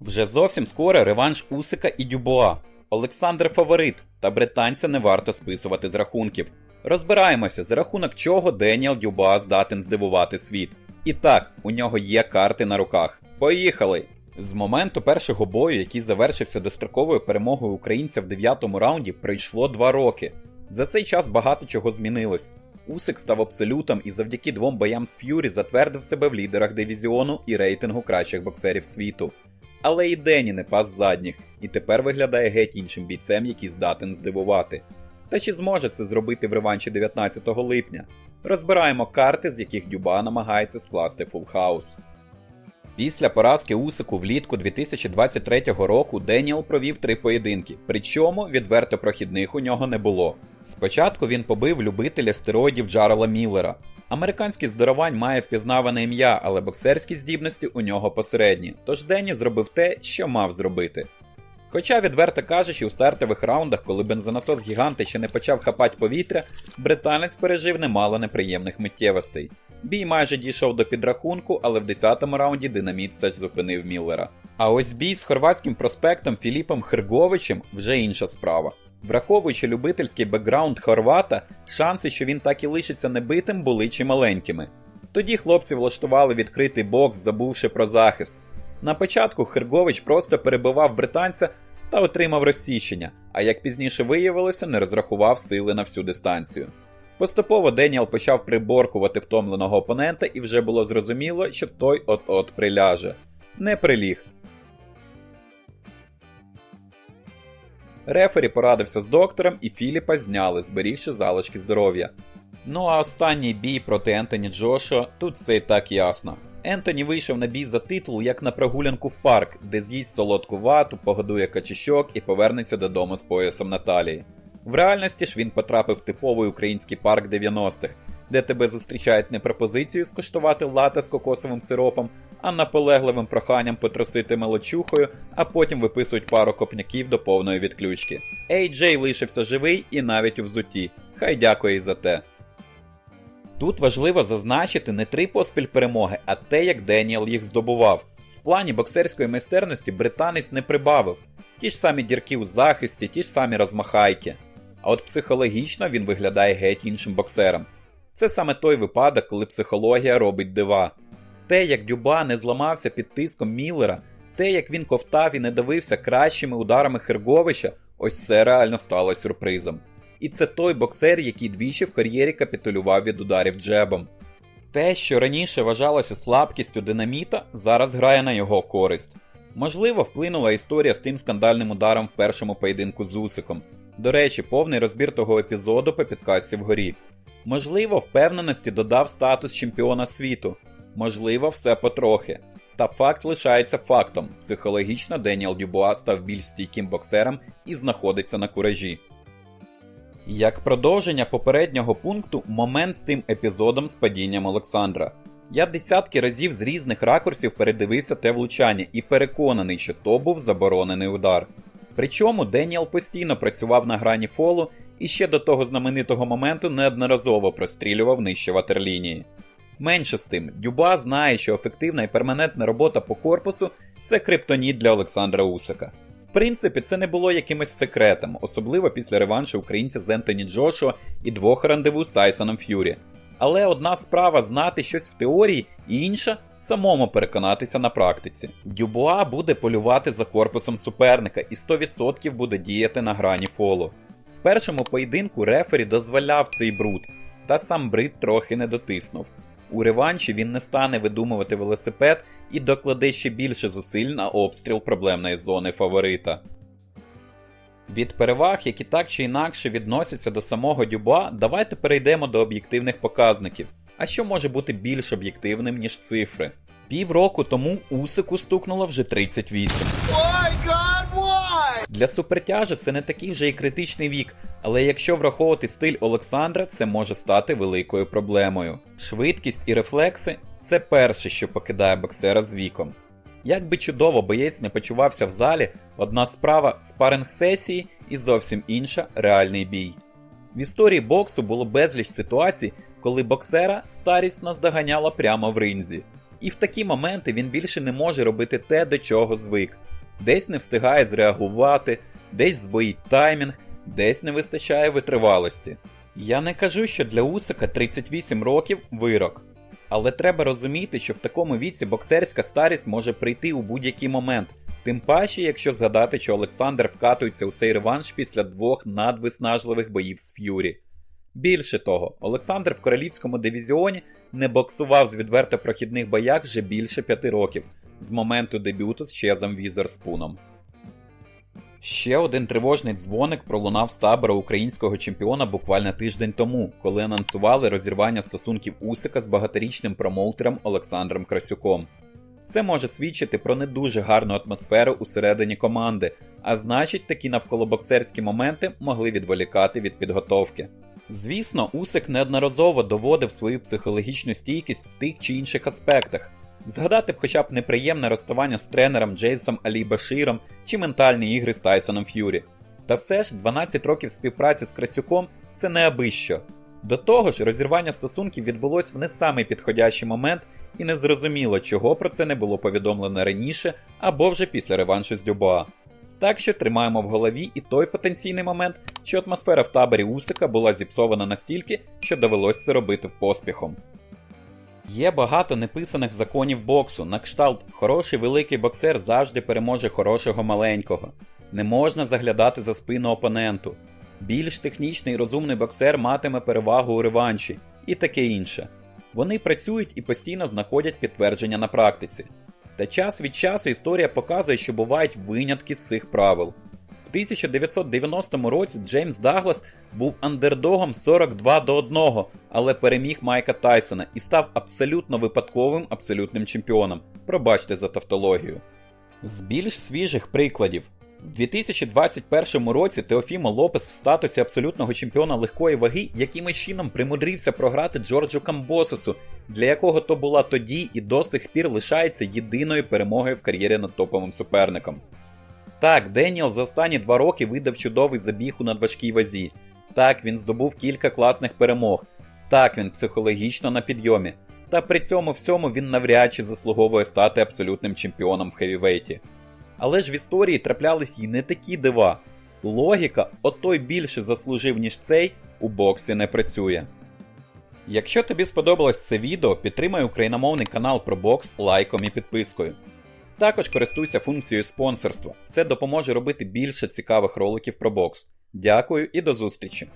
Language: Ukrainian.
Вже зовсім скоро реванш Усика і Дюбуа. Олександр фаворит, та британця не варто списувати з рахунків. Розбираємося, за рахунок чого Деніел Дюбуа здатен здивувати світ. І так, у нього є карти на руках. Поїхали! З моменту першого бою, який завершився достроковою перемогою українця в дев'ятому раунді, пройшло два роки. За цей час багато чого змінилось. Усик став абсолютом і завдяки двом боям з Ф'юрі затвердив себе в лідерах дивізіону і рейтингу кращих боксерів світу. Але і Дені не пас задніх, і тепер виглядає геть іншим бійцем, який здатен здивувати. Та чи зможе це зробити в реванші 19 липня? Розбираємо карти, з яких Дюба намагається скласти фул хаус. Після поразки Усику влітку 2023 року Деніел провів три поєдинки, причому відверто прохідних у нього не було. Спочатку він побив любителя стероїдів Джарела Міллера. Американський здоровань має впізнаване ім'я, але боксерські здібності у нього посередні, тож Дені зробив те, що мав зробити. Хоча, відверто кажучи, у стартових раундах, коли бензонасос гіганти ще не почав хапати повітря, британець пережив немало неприємних миттєвостей. Бій майже дійшов до підрахунку, але в 10-му раунді динаміт все ж зупинив Міллера. А ось бій з хорватським проспектом Філіпом Херговичем вже інша справа. Враховуючи любительський бекграунд Хорвата, шанси, що він так і лишиться небитим, були чималенькими. Тоді хлопці влаштували відкритий бокс, забувши про захист. На початку Хергович просто перебивав британця та отримав розсіщення, а як пізніше виявилося, не розрахував сили на всю дистанцію. Поступово Деніел почав приборкувати втомленого опонента, і вже було зрозуміло, що той от-от приляже. Не приліг. Рефері порадився з доктором, і Філіпа зняли, зберігши залишки здоров'я. Ну а останній бій проти Ентоні Джошо, тут все і так ясно. Ентоні вийшов на бій за титул як на прогулянку в парк, де з'їсть солодку вату, погодує качищок і повернеться додому з поясом на талії. В реальності ж він потрапив в типовий український парк 90-х, де тебе зустрічають не пропозицією скуштувати лате з кокосовим сиропом, а наполегливим проханням потрусити молочухою, а потім виписують пару копняків до повної відключки. Ей Джей лишився живий і навіть у взуті. Хай дякує і за те. Тут важливо зазначити не три поспіль перемоги, а те, як Деніел їх здобував. В плані боксерської майстерності британець не прибавив. Ті ж самі дірки у захисті, ті ж самі розмахайки. А от психологічно він виглядає геть іншим боксером. Це саме той випадок, коли психологія робить дива. Те, як Дюба не зламався під тиском Міллера, те, як він ковтав і не давився кращими ударами Херговича, ось це реально стало сюрпризом. І це той боксер, який двічі в кар'єрі капітулював від ударів джебом. Те, що раніше вважалося слабкістю динаміта, зараз грає на його користь. Можливо, вплинула історія з тим скандальним ударом в першому поєдинку з Усиком. До речі, повний розбір того епізоду по підкасті вгорі. Можливо, впевненості додав статус чемпіона світу. Можливо, все потрохи. Та факт лишається фактом: психологічно Деніел Дюбуа став більш стійким боксером і знаходиться на куражі. Як продовження попереднього пункту, момент з тим епізодом з падінням Олександра. Я десятки разів з різних ракурсів передивився те влучання і переконаний, що то був заборонений удар. Причому Деніел постійно працював на грані фолу і ще до того знаменитого моменту неодноразово прострілював нижче ватерлінії. Менше з тим, Дюба знає, що ефективна і перманентна робота по корпусу це криптоніт для Олександра Усика. В принципі, це не було якимось секретом, особливо після реваншу українця з Ентоні Джошуа і двох рандеву з Тайсоном Ф'юрі. Але одна справа знати щось в теорії, інша самому переконатися на практиці. Дюбуа буде полювати за корпусом суперника і 100% буде діяти на грані фолу. В першому поєдинку рефері дозволяв цей бруд, та сам Брит трохи не дотиснув. У реванші він не стане видумувати велосипед і докладе ще більше зусиль на обстріл проблемної зони фаворита. Від переваг, які так чи інакше відносяться до самого Дюба, давайте перейдемо до об'єктивних показників. А що може бути більш об'єктивним, ніж цифри? Півроку тому Усику стукнуло вже 38. Why, God, why? Для супертяжа це не такий вже і критичний вік, але якщо враховувати стиль Олександра, це може стати великою проблемою. Швидкість і рефлекси це перше, що покидає боксера з віком. Як би чудово боєць не почувався в залі, одна справа спаринг сесії і зовсім інша реальний бій. В історії боксу було безліч ситуацій, коли боксера старість наздоганяла прямо в ринзі. І в такі моменти він більше не може робити те, до чого звик. Десь не встигає зреагувати, десь збоїть таймінг, десь не вистачає витривалості. Я не кажу, що для Усика 38 років вирок. Але треба розуміти, що в такому віці боксерська старість може прийти у будь-який момент. Тим паче, якщо згадати, що Олександр вкатується у цей реванш після двох надвиснажливих боїв з Ф'юрі. Більше того, Олександр в королівському дивізіоні не боксував з відверто прохідних боях вже більше п'яти років з моменту дебюту з Чезом Візерспуном. Ще один тривожний дзвоник пролунав з табора українського чемпіона буквально тиждень тому, коли анонсували розірвання стосунків Усика з багаторічним промоутером Олександром Красюком. Це може свідчити про не дуже гарну атмосферу усередині команди, а значить, такі навколобоксерські моменти могли відволікати від підготовки. Звісно, Усик неодноразово доводив свою психологічну стійкість в тих чи інших аспектах. Згадати б хоча б неприємне розставання з тренером Джейсом Алі Баширом чи ментальні ігри з Тайсоном Ф'юрі. Та все ж 12 років співпраці з Красюком це не аби. До того ж, розірвання стосунків відбулось в не самий підходящий момент, і не зрозуміло, чого про це не було повідомлено раніше або вже після реваншу з Дюбоа. Так що тримаємо в голові і той потенційний момент, що атмосфера в таборі Усика була зіпсована настільки, що довелось це робити поспіхом. Є багато неписаних законів боксу, на кшталт хороший великий боксер завжди переможе хорошого маленького. Не можна заглядати за спину опоненту. Більш технічний і розумний боксер матиме перевагу у реванші і таке інше. Вони працюють і постійно знаходять підтвердження на практиці. Та час від часу історія показує, що бувають винятки з цих правил. В 1990 році Джеймс Даглас був андердогом 42 до 1, але переміг Майка Тайсона і став абсолютно випадковим абсолютним чемпіоном. Пробачте за тавтологію. З більш свіжих прикладів. В 2021 році Теофімо Лопес в статусі абсолютного чемпіона легкої ваги якимось чином примудрився програти Джорджу Камбосесу, для якого то була тоді і до сих пір лишається єдиною перемогою в кар'єрі над топовим суперником. Так, Деніел за останні два роки видав чудовий забіг у надважкій вазі. Так, він здобув кілька класних перемог. Так, він психологічно на підйомі. Та при цьому всьому він навряд чи заслуговує стати абсолютним чемпіоном в хевівейті. Але ж в історії траплялись й не такі дива. Логіка, отой більше заслужив, ніж цей, у боксі не працює. Якщо тобі сподобалось це відео, підтримай україномовний канал про бокс лайком і підпискою. Також користуйся функцією спонсорства. Це допоможе робити більше цікавих роликів про бокс. Дякую і до зустрічі!